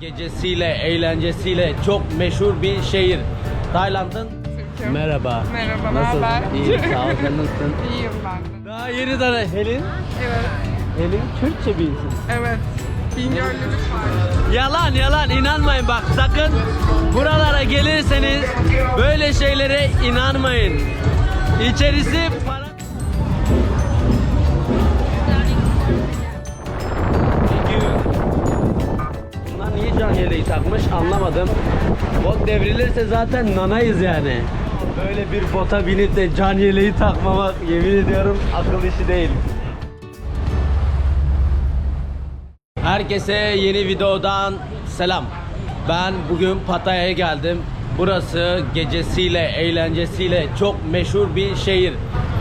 Gecesiyle, eğlencesiyle çok meşhur bir şehir. Tayland'ın Türk'üm. Merhaba. Merhaba, ne Nasılsın? haber? İyi, sağ ol. Sen nasılsın? İyiyim ben de. Daha yeni tane Helin. Evet, Helin Kürtçe bir insan. evet. Bingöllülük var. Yalan yalan inanmayın bak sakın buralara gelirseniz böyle şeylere inanmayın. İçerisi yeleği takmış anlamadım. Bot devrilirse zaten nanayız yani. Böyle bir bota binip de can yeleği takmamak yemin ediyorum akıl işi değil. Herkese yeni videodan selam. Ben bugün Pattaya'ya geldim. Burası gecesiyle, eğlencesiyle çok meşhur bir şehir.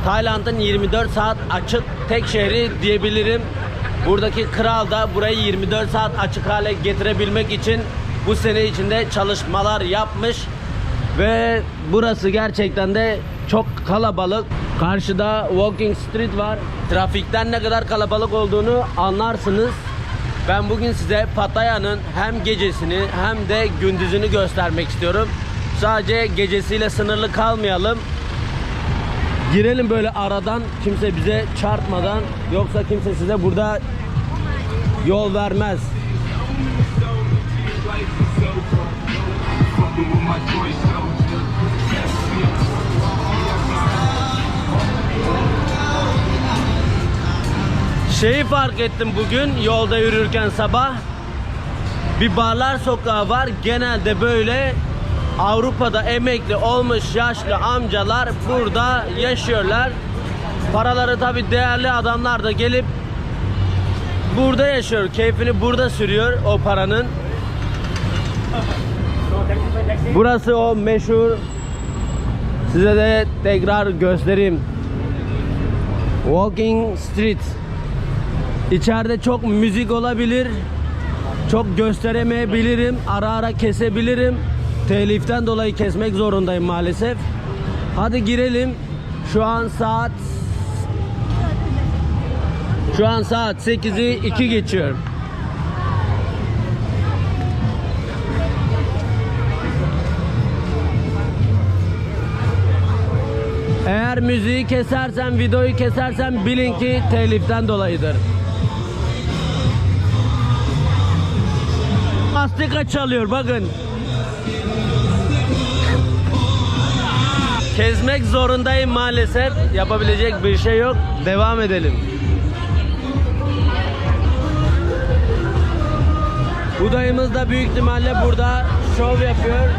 Tayland'ın 24 saat açık tek şehri diyebilirim. Buradaki kral da burayı 24 saat açık hale getirebilmek için bu sene içinde çalışmalar yapmış. Ve burası gerçekten de çok kalabalık. Karşıda Walking Street var. Trafikten ne kadar kalabalık olduğunu anlarsınız. Ben bugün size Pattaya'nın hem gecesini hem de gündüzünü göstermek istiyorum. Sadece gecesiyle sınırlı kalmayalım. Girelim böyle aradan kimse bize çarpmadan yoksa kimse size burada yol vermez. Şeyi fark ettim bugün yolda yürürken sabah. Bir barlar sokağı var. Genelde böyle Avrupa'da emekli olmuş yaşlı amcalar burada yaşıyorlar. Paraları tabi değerli adamlar da gelip burada yaşıyor. Keyfini burada sürüyor o paranın. Burası o meşhur size de tekrar göstereyim. Walking Street. İçeride çok müzik olabilir. Çok gösteremeyebilirim. Ara ara kesebilirim. Teliften dolayı kesmek zorundayım maalesef. Hadi girelim. Şu an saat Şu an saat 8'i 2 geçiyor. Eğer müziği kesersen, videoyu kesersen bilin ki teliften dolayıdır. Mastika çalıyor bakın. Kezmek zorundayım maalesef. Yapabilecek bir şey yok. Devam edelim. Bu dayımız da büyük ihtimalle burada şov yapıyor.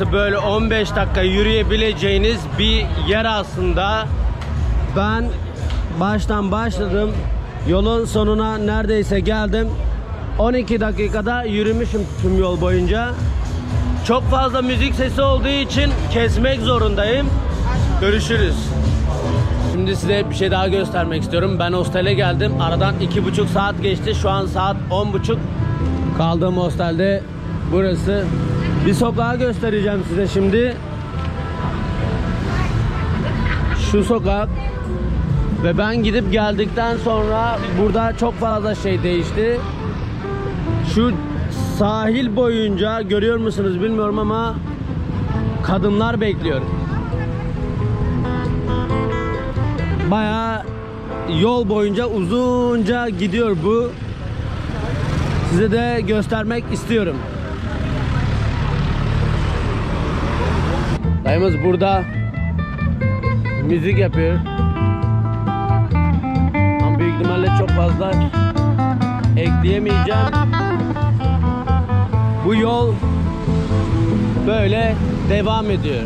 Burası böyle 15 dakika yürüyebileceğiniz bir yer aslında. Ben baştan başladım. Yolun sonuna neredeyse geldim. 12 dakikada yürümüşüm tüm yol boyunca. Çok fazla müzik sesi olduğu için kesmek zorundayım. Görüşürüz. Şimdi size bir şey daha göstermek istiyorum. Ben hostele geldim. Aradan iki buçuk saat geçti. Şu an saat on buçuk. Kaldığım hostelde burası. Bir sokağı göstereceğim size şimdi. Şu sokak. Ve ben gidip geldikten sonra burada çok fazla şey değişti. Şu sahil boyunca görüyor musunuz bilmiyorum ama kadınlar bekliyor. Bayağı yol boyunca uzunca gidiyor bu. Size de göstermek istiyorum. Dayımız burada müzik yapıyor. Ama büyük ihtimalle çok fazla ekleyemeyeceğim. Bu yol böyle devam ediyor.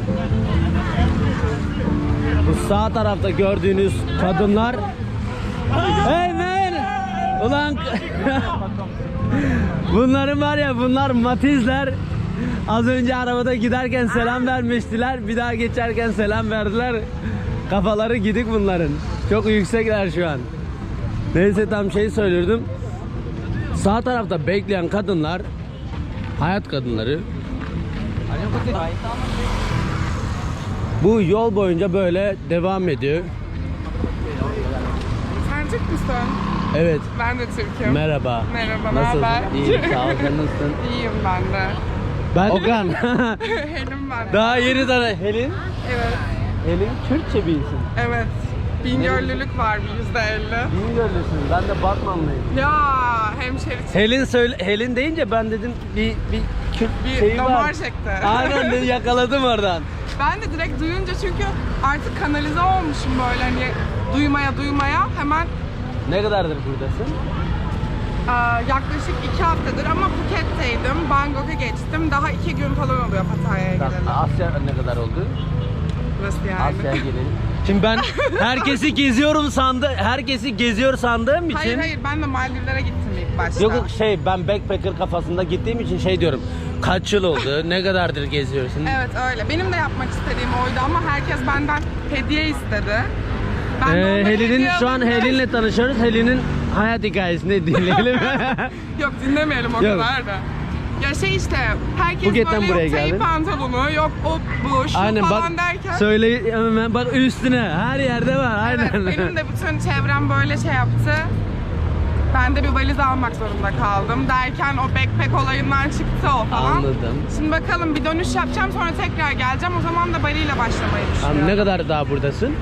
Bu sağ tarafta gördüğünüz kadınlar man! Ulan Bunların var ya bunlar matizler Az önce arabada giderken selam vermiştiler Bir daha geçerken selam verdiler Kafaları gidik bunların Çok yüksekler şu an Neyse tam şey söylüyordum Sağ tarafta bekleyen kadınlar Hayat kadınları Bu yol boyunca böyle devam ediyor. Sen Türk müsün? Evet. Ben de Türk'üm. Merhaba. Merhaba, Nasılsın? naber? İyiyim. Sağ ol. Sen nasılsın? İyiyim ben de. Ben Okan. Helim ben. Daha yeni tanı. Helin. Evet. Helin Türkçe bir isim. Evet. Bingöllülük var bir yüzde elli. Bingöllüsün. Ben de Batmanlıyım. Ya hemşeri Helin söyle Helin deyince ben dedim bir bir Kürt bir şeyi damar var. çekti. Aynen dedim, yakaladım oradan. Ben de direkt duyunca çünkü artık kanalize olmuşum böyle hani duymaya duymaya hemen Ne kadardır buradasın? Aa, yaklaşık iki haftadır ama Phuket'teydim. Bangkok'a geçtim. Daha iki gün falan oluyor Pattaya'ya geleli. Asya ne kadar oldu? Nasıl yani? Asya'ya gelelim. Şimdi ben herkesi geziyorum sandı, herkesi geziyor sandığım için. Hayır hayır ben de Maldivlere gittim ilk başta. Yok yok şey ben backpacker kafasında gittiğim için şey diyorum. Kaç yıl oldu? ne kadardır geziyorsun? Evet öyle. Benim de yapmak istediğim oydu ama herkes benden hediye istedi. Ben de Ee, onlara Helin'in hediye şu an alınca- Helin'le tanışıyoruz. Helin'in hayat hikayesini dinleyelim. Yok dinlemeyelim o Yok. kadar da. Ya şey işte herkes Phuket'ten böyle buraya yok tayı pantolonu yok o bu şu aynen falan derken. söyle hemen bak üstüne her yerde var aynen. Evet, benim de bütün çevrem böyle şey yaptı. Ben de bir valiz almak zorunda kaldım. Derken o backpack olayından çıktı o falan. Anladım. Şimdi bakalım bir dönüş yapacağım sonra tekrar geleceğim. O zaman da Bali ile başlamayı Abi düşünüyorum. ne kadar daha buradasın?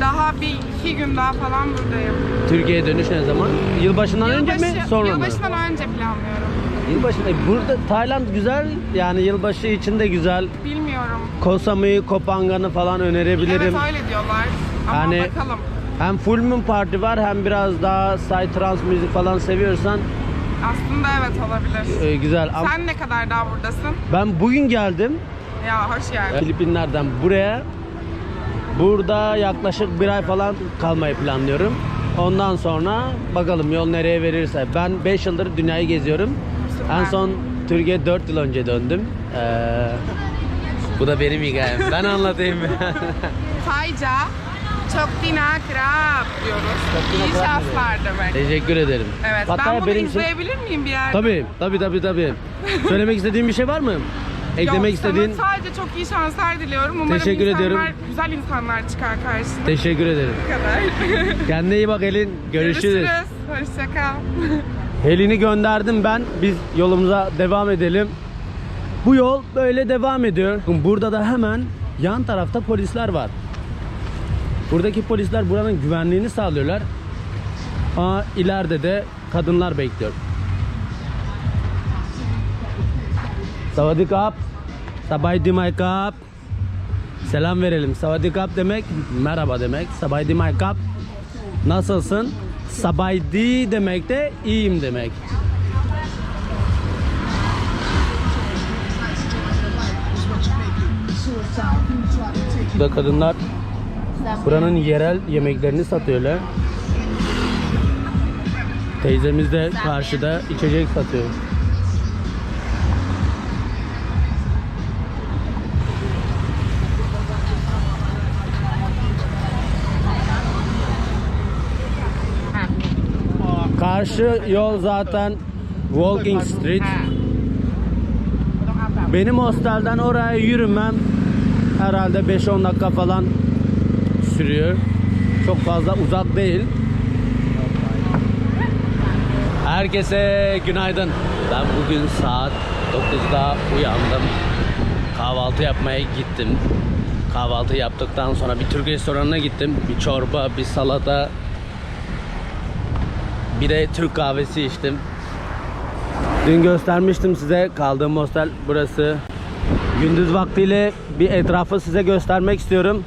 Daha bir iki gün daha falan buradayım. Türkiye'ye dönüş ne zaman? Yılbaşından önce mi sonra mı? Yılbaşından önce planlıyorum. Yılbaşında. Burada Tayland güzel yani yılbaşı için de güzel. Bilmiyorum. Koh Samui'yi, Koh Phangan'ı falan önerebilirim. Evet öyle diyorlar. Ama Yani- bakalım. Hem full moon party var hem biraz daha psytrance müzik falan seviyorsan Aslında evet olabilir. e, güzel. Ama Sen ne kadar daha buradasın? ben bugün geldim Ya hoş geldin. Filipinler'den buraya. Burada yaklaşık bir ay falan kalmayı planlıyorum. Ondan sonra bakalım yol nereye verirse. Ben 5 yıldır dünyayı geziyorum. En son Türkiye 4 yıl önce döndüm. Ee, bu da benim hikayem. Ben anlatayım. Tayca çok dina krap diyoruz. Çok İyi şanslar demek. Teşekkür ederim. Evet. Pattaya ben bunu benim izleyebilir miyim bir yerde? Tabii, tabii, tabii, tabii. Söylemek istediğin bir şey var mı? Eklemek Yok, istediğin? Sana sadece çok iyi şanslar diliyorum. Umarım Teşekkür insanlar, ediyorum. güzel insanlar çıkar karşına. Teşekkür ederim. Bu kadar. Kendine iyi bak Elin. Görüşürüz. Hoşça kal. Helin'i gönderdim ben. Biz yolumuza devam edelim. Bu yol böyle devam ediyor. Burada da hemen yan tarafta polisler var. Buradaki polisler buranın güvenliğini sağlıyorlar. Aa, ileride de kadınlar bekliyor. Savadikap. Sabay dimay kap. Selam verelim. Savadikap demek merhaba demek. Sabay dimay kap. Nasılsın? Sabaydi demek de iyiyim demek. Burada kadınlar buranın yerel yemeklerini satıyorlar. Teyzemiz de karşıda içecek satıyor. Karşı yol zaten Walking Street. Benim hostelden oraya yürümem herhalde 5-10 dakika falan sürüyor. Çok fazla uzak değil. Herkese günaydın. Ben bugün saat 9'da uyandım. Kahvaltı yapmaya gittim. Kahvaltı yaptıktan sonra bir Türk restoranına gittim. Bir çorba, bir salata, bir de Türk kahvesi içtim. Dün göstermiştim size kaldığım hostel burası. Gündüz vaktiyle bir etrafı size göstermek istiyorum.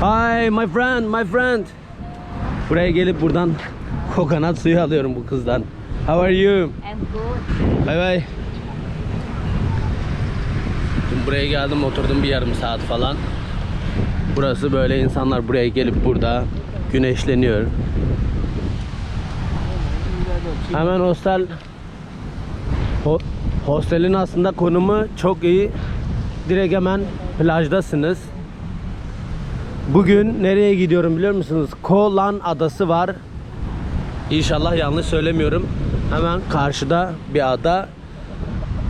Hi my friend, my friend. Buraya gelip buradan kokonat suyu alıyorum bu kızdan. How are you? I'm good. Bye bye. Dün buraya geldim oturdum bir yarım saat falan. Burası böyle insanlar buraya gelip burada güneşleniyor. Hemen hostel Ho- hostelin aslında konumu çok iyi. Direkt hemen plajdasınız. Bugün nereye gidiyorum biliyor musunuz? Kolan adası var. İnşallah yanlış söylemiyorum. Hemen karşıda bir ada.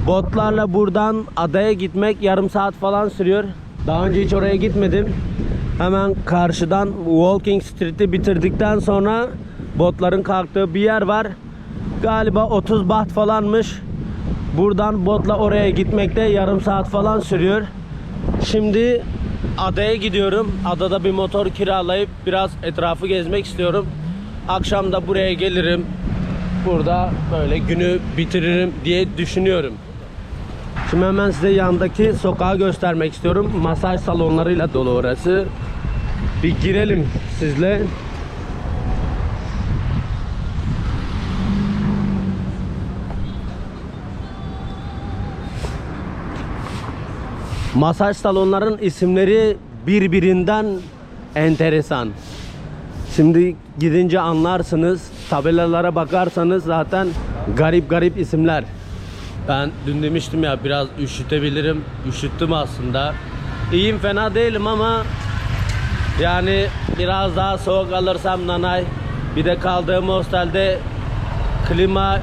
Botlarla buradan adaya gitmek yarım saat falan sürüyor. Daha önce hiç oraya gitmedim. Hemen karşıdan Walking Street'i bitirdikten sonra botların kalktığı bir yer var. Galiba 30 baht falanmış. Buradan botla oraya gitmekte yarım saat falan sürüyor. Şimdi adaya gidiyorum. Adada bir motor kiralayıp biraz etrafı gezmek istiyorum. Akşam da buraya gelirim. Burada böyle günü bitiririm diye düşünüyorum. Şimdi hemen size yandaki sokağı göstermek istiyorum. Masaj salonlarıyla dolu orası. Bir girelim sizle. Masaj salonların isimleri birbirinden enteresan. Şimdi gidince anlarsınız. Tabelalara bakarsanız zaten garip garip isimler. Ben dün demiştim ya biraz üşütebilirim. Üşüttüm aslında. İyiyim fena değilim ama yani biraz daha soğuk alırsam nanay. Bir de kaldığım hostelde klima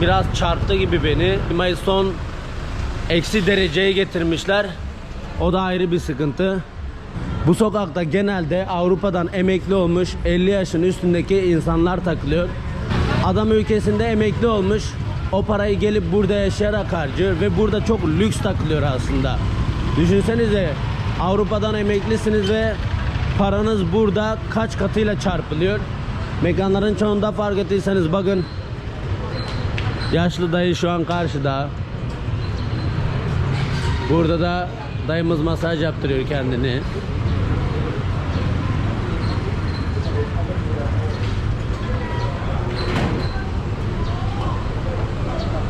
biraz çarptı gibi beni. Klimayı son eksi dereceye getirmişler. O da ayrı bir sıkıntı. Bu sokakta genelde Avrupa'dan emekli olmuş 50 yaşın üstündeki insanlar takılıyor. Adam ülkesinde emekli olmuş. O parayı gelip burada yaşayarak harcıyor ve burada çok lüks takılıyor aslında. Düşünsenize Avrupa'dan emeklisiniz ve paranız burada kaç katıyla çarpılıyor. Mekanların çoğunda fark ettiyseniz bakın yaşlı dayı şu an karşıda. Burada da dayımız masaj yaptırıyor kendini.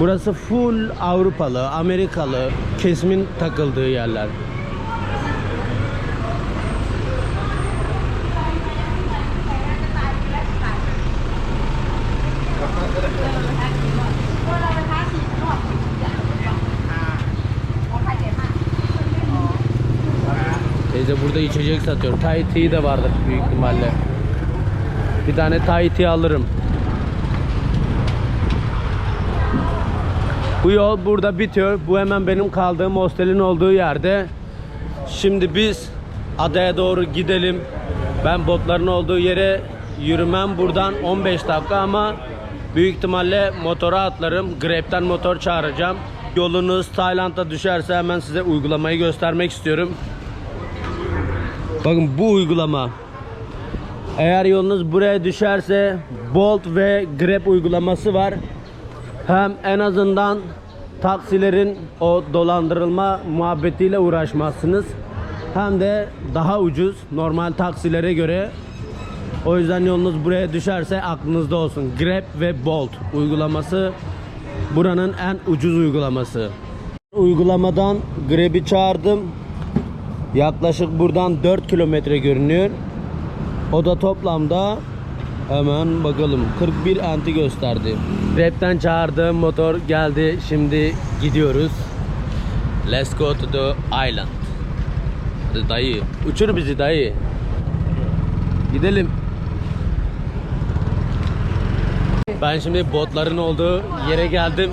Burası full Avrupalı, Amerikalı kesimin takıldığı yerler. Teyze burada içecek satıyor. Thai tea de vardır büyük ihtimalle. Bir tane Thai tea alırım. Bu yol burada bitiyor. Bu hemen benim kaldığım hostelin olduğu yerde. Şimdi biz adaya doğru gidelim. Ben botların olduğu yere yürümem buradan 15 dakika ama büyük ihtimalle motora atlarım. Grab'den motor çağıracağım. Yolunuz Tayland'a düşerse hemen size uygulamayı göstermek istiyorum. Bakın bu uygulama. Eğer yolunuz buraya düşerse Bolt ve Grab uygulaması var. Hem en azından taksilerin o dolandırılma muhabbetiyle uğraşmazsınız. Hem de daha ucuz normal taksilere göre. O yüzden yolunuz buraya düşerse aklınızda olsun. Grab ve Bolt uygulaması buranın en ucuz uygulaması. Uygulamadan Grab'i çağırdım. Yaklaşık buradan 4 kilometre görünüyor. O da toplamda hemen bakalım 41 anti gösterdi. Rap'ten çağırdığım motor geldi. Şimdi gidiyoruz. Let's go to the island. Hadi dayı. Uçur bizi dayı. Gidelim. Ben şimdi botların olduğu yere geldim.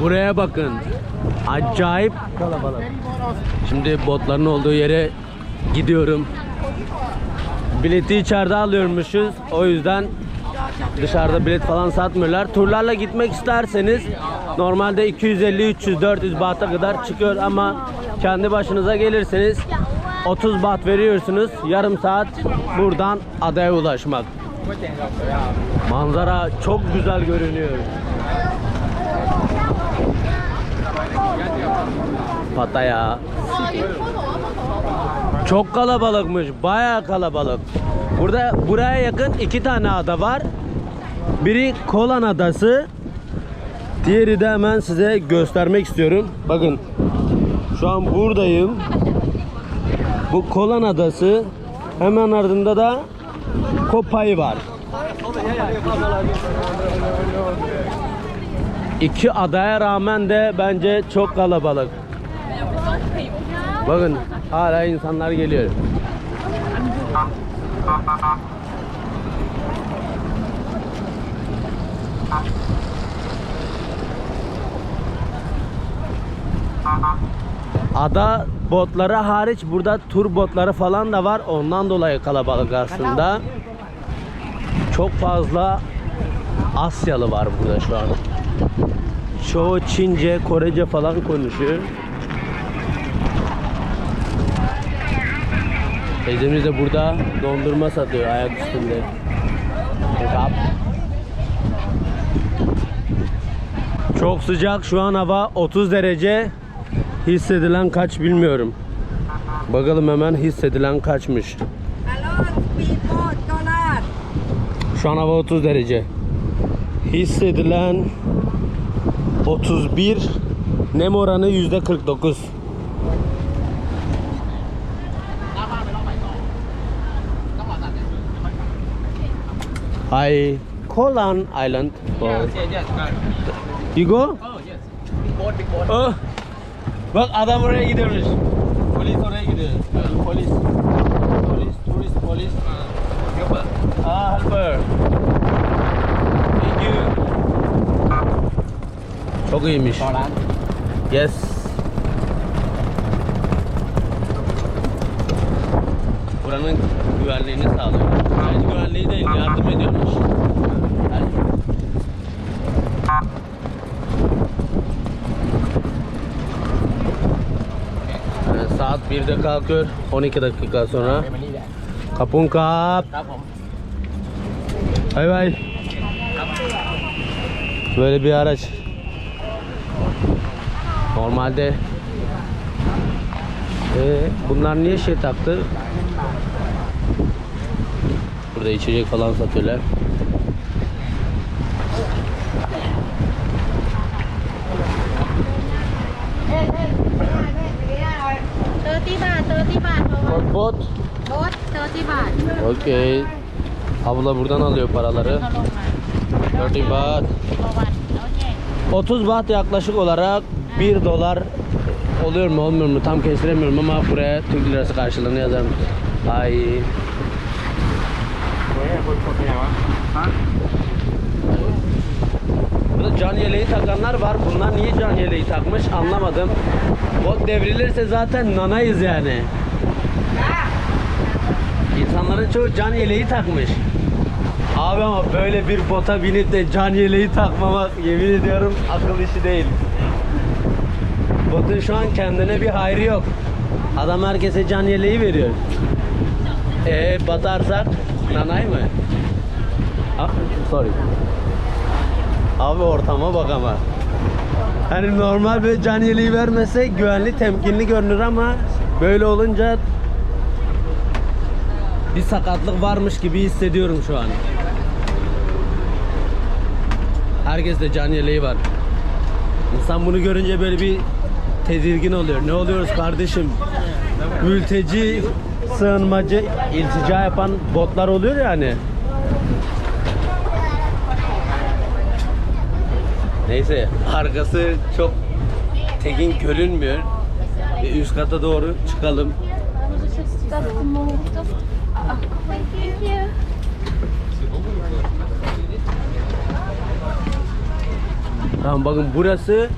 Buraya bakın. Acayip kalabalık. Şimdi botların olduğu yere gidiyorum. Bileti içeride alıyormuşuz. O yüzden dışarıda bilet falan satmıyorlar. Turlarla gitmek isterseniz normalde 250, 300, 400 bahta kadar çıkıyor ama kendi başınıza gelirseniz 30 baht veriyorsunuz. Yarım saat buradan adaya ulaşmak. Manzara çok güzel görünüyor. Pattaya. Çok kalabalıkmış. Bayağı kalabalık. Burada buraya yakın iki tane ada var. Biri Kolan Adası. Diğeri de hemen size göstermek istiyorum. Bakın. Şu an buradayım. Bu Kolan Adası. Hemen ardında da Kopay var. İki adaya rağmen de bence çok kalabalık. Bakın hala insanlar geliyor. Ada botları hariç burada tur botları falan da var. Ondan dolayı kalabalık aslında. Çok fazla Asyalı var burada şu an. Çoğu Çince, Korece falan konuşuyor. Teyzemiz de burada dondurma satıyor ayak üstünde. Kebap. Çok sıcak şu an hava 30 derece. Hissedilen kaç bilmiyorum. Bakalım hemen hissedilen kaçmış. Şu an hava 30 derece. Hissedilen 31 nem oranı yüzde 49. Hi, Kolan Island. You go? Oh, bak adam oraya gidiyormuş. Polis oraya gidiyor. Polis. Polis, turist polis. Ah, helper. Thank you. Çok iyiymiş. Yes. Buranın güvenliğini sağlıyor. Güvenliği değil, yardım ediyormuş. Yani Yani saat 1'de kalkıyor, 12 dakika sonra. Kapun kap. Bay bay. Böyle bir araç. Normalde ee, bunlar niye şey taktı? Burada içecek falan satıyorlar. Bot bot. Bot baht. Okey. Abla buradan alıyor paraları. 30 baht. 30 baht yaklaşık olarak 1 dolar oluyor mu olmuyor mu tam kestiremiyorum ama buraya Türk lirası karşılığını yazarım. Ay Burada can yeleği takanlar var. Bunlar niye can yeleği takmış anlamadım. Bot devrilirse zaten nanayız yani. İnsanların çoğu can yeleği takmış. Abi ama böyle bir bota binip de can yeleği takmamak yemin ediyorum akıl işi değil. Botun şu an kendine bir hayrı yok. Adam herkese can yeleği veriyor. Ee batarsak nanay mı? Sorry. Abi ortama bak ama. Hani normal böyle can yeleği vermese güvenli temkinli görünür ama böyle olunca bir sakatlık varmış gibi hissediyorum şu an. Herkes de can yeleği var. İnsan bunu görünce böyle bir tedirgin oluyor. Ne oluyoruz kardeşim? mülteci sığınmacı iltica yapan botlar oluyor ya Neyse arkası çok tekin görünmüyor. Bir üst kata doğru çıkalım. Tamam bakın burası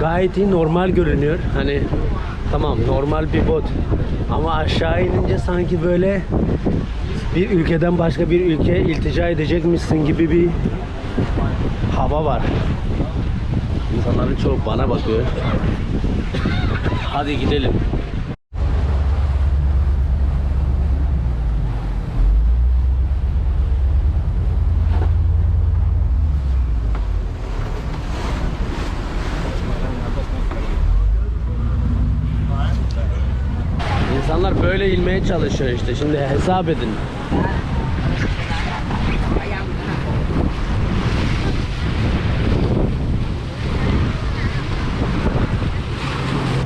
gayet iyi normal görünüyor. Hani tamam normal bir bot. Ama aşağı inince sanki böyle bir ülkeden başka bir ülkeye iltica edecekmişsin gibi bir hava var. İnsanların çoğu bana bakıyor. Hadi gidelim. İnsanlar böyle inmeye çalışıyor işte. Şimdi hesap edin.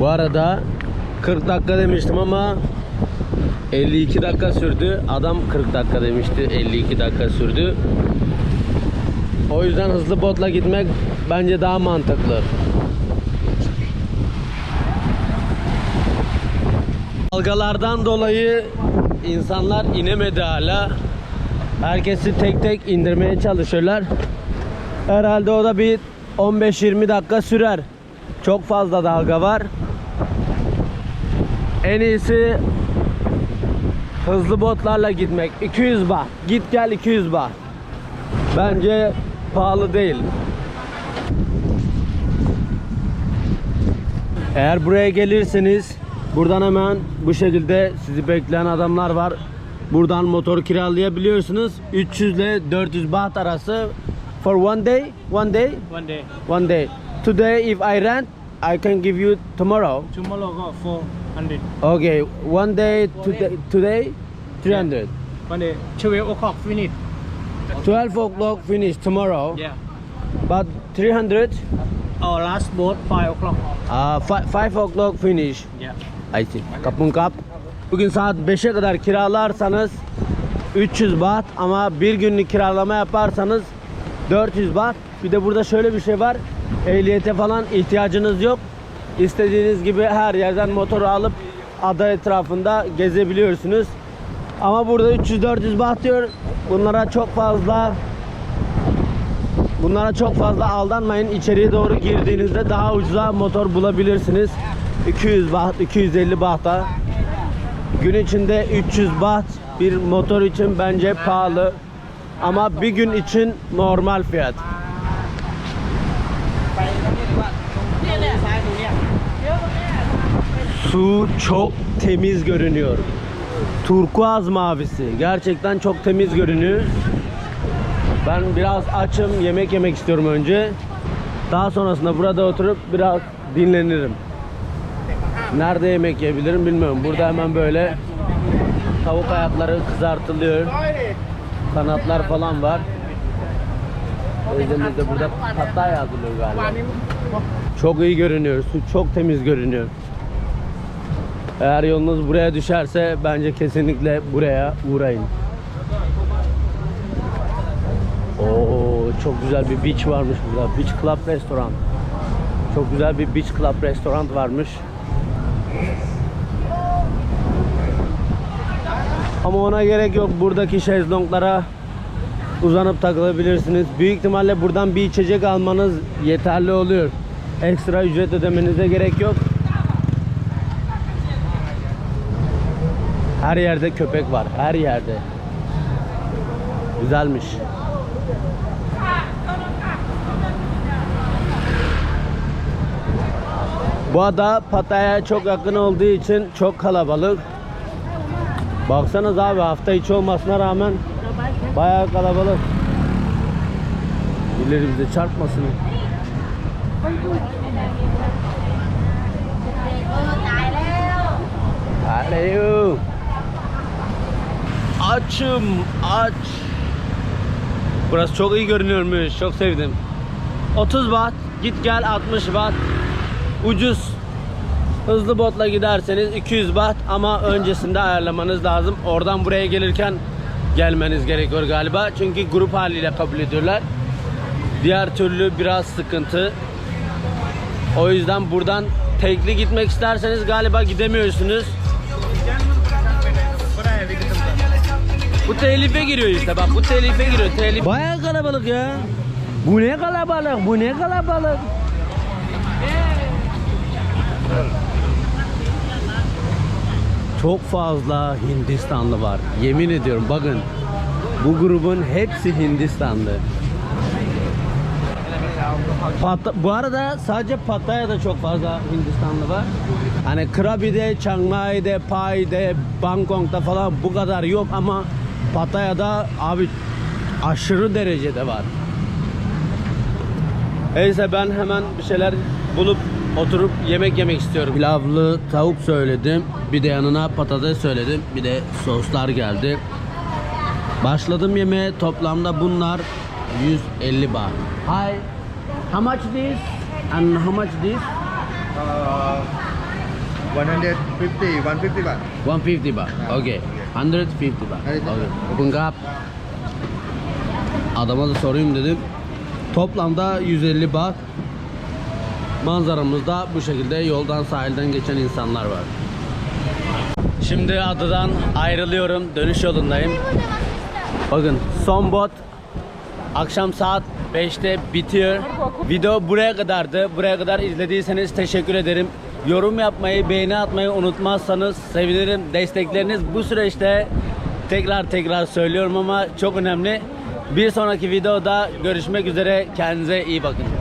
Bu arada 40 dakika demiştim ama 52 dakika sürdü. Adam 40 dakika demişti. 52 dakika sürdü. O yüzden hızlı botla gitmek bence daha mantıklı. Dalgalardan dolayı insanlar inemedi hala. Herkesi tek tek indirmeye çalışıyorlar. Herhalde o da bir 15-20 dakika sürer. Çok fazla dalga var. En iyisi hızlı botlarla gitmek. 200 baht. Git gel 200 baht. Bence pahalı değil. Eğer buraya gelirseniz buradan hemen bu şekilde sizi bekleyen adamlar var. Buradan motor kiralayabiliyorsunuz. 300 ile 400 baht arası for one day. One day. One day. One day. Today if I rent, I can give you tomorrow. Tomorrow got 400. Okay, one day today, today 300. One day, 12 o'clock finish. 12 o'clock finish tomorrow. Yeah. But 300 Our last boat, 5 o'clock. uh, fi- 5 o'clock finish. Yeah. I see. Kapın kap. Bugün saat 5'e kadar kiralarsanız 300 baht ama bir günlük kiralama yaparsanız 400 baht. Bir de burada şöyle bir şey var. Ehliyete falan ihtiyacınız yok. İstediğiniz gibi her yerden motoru alıp ada etrafında gezebiliyorsunuz. Ama burada 300-400 baht diyor. Bunlara çok fazla Bunlara çok fazla aldanmayın. İçeriye doğru girdiğinizde daha ucuza motor bulabilirsiniz. 200 baht, 250 bahta. Gün içinde 300 baht bir motor için bence pahalı. Ama bir gün için normal fiyat. Su çok temiz görünüyor. Turkuaz mavisi. Gerçekten çok temiz görünüyor. Ben biraz açım, yemek yemek istiyorum önce. Daha sonrasında burada oturup biraz dinlenirim. Nerede yemek yiyebilirim bilmiyorum. Burada hemen böyle tavuk ayakları kızartılıyor. Kanatlar falan var. Teyzemiz de burada patay hazırlıyor galiba. Çok iyi görünüyor. Su çok temiz görünüyor. Eğer yolunuz buraya düşerse bence kesinlikle buraya uğrayın. Oo çok güzel bir beach varmış burada. Beach Club restoran. Çok güzel bir beach club restoran varmış. Ama ona gerek yok. Buradaki şezlonglara uzanıp takılabilirsiniz. Büyük ihtimalle buradan bir içecek almanız yeterli oluyor. Ekstra ücret ödemenize gerek yok. Her yerde köpek var. Her yerde. Güzelmiş. Bu ada Pattaya'ya çok yakın olduğu için çok kalabalık. Baksanız abi hafta içi olmasına rağmen bayağı kalabalık. Birileri bize çarpmasın. Alo. Açım aç. Burası çok iyi görünüyormuş. Çok sevdim. 30 baht. Git gel 60 baht. Ucuz. Hızlı botla giderseniz 200 baht ama öncesinde ayarlamanız lazım. Oradan buraya gelirken gelmeniz gerekiyor galiba. Çünkü grup haliyle kabul ediyorlar. Diğer türlü biraz sıkıntı. O yüzden buradan tekli gitmek isterseniz galiba gidemiyorsunuz. Bu telife giriyor işte bak bu telife giriyor. Telif. Bayağı kalabalık ya. Bu ne kalabalık? Bu ne kalabalık? Çok fazla Hindistanlı var. Yemin ediyorum bakın. Bu grubun hepsi Hindistanlı. Pat- bu arada sadece Pattaya'da çok fazla Hindistanlı var. Hani Krabi'de, Chiang Mai'de, Pai'de, Bangkok'ta falan bu kadar yok ama Pattaya'da abi aşırı derecede var. Neyse ben hemen bir şeyler bulup oturup yemek yemek istiyorum. Pilavlı tavuk söyledim. Bir de yanına patates söyledim. Bir de soslar geldi. Başladım yemeğe. Toplamda bunlar 150 baht. Hi. How much this? And how much this? Uh, 150, 150 baht. 150 baht. Okay. 150 bak. Open cup. Adama da sorayım dedim. Toplamda 150 bak. Manzaramızda bu şekilde yoldan sahilden geçen insanlar var. Şimdi adadan ayrılıyorum. Dönüş yolundayım. Bakın son bot akşam saat 5'te bitiyor. Video buraya kadardı. Buraya kadar izlediyseniz teşekkür ederim. Yorum yapmayı, beğeni atmayı unutmazsanız sevinirim. Destekleriniz bu süreçte tekrar tekrar söylüyorum ama çok önemli. Bir sonraki videoda görüşmek üzere. Kendinize iyi bakın.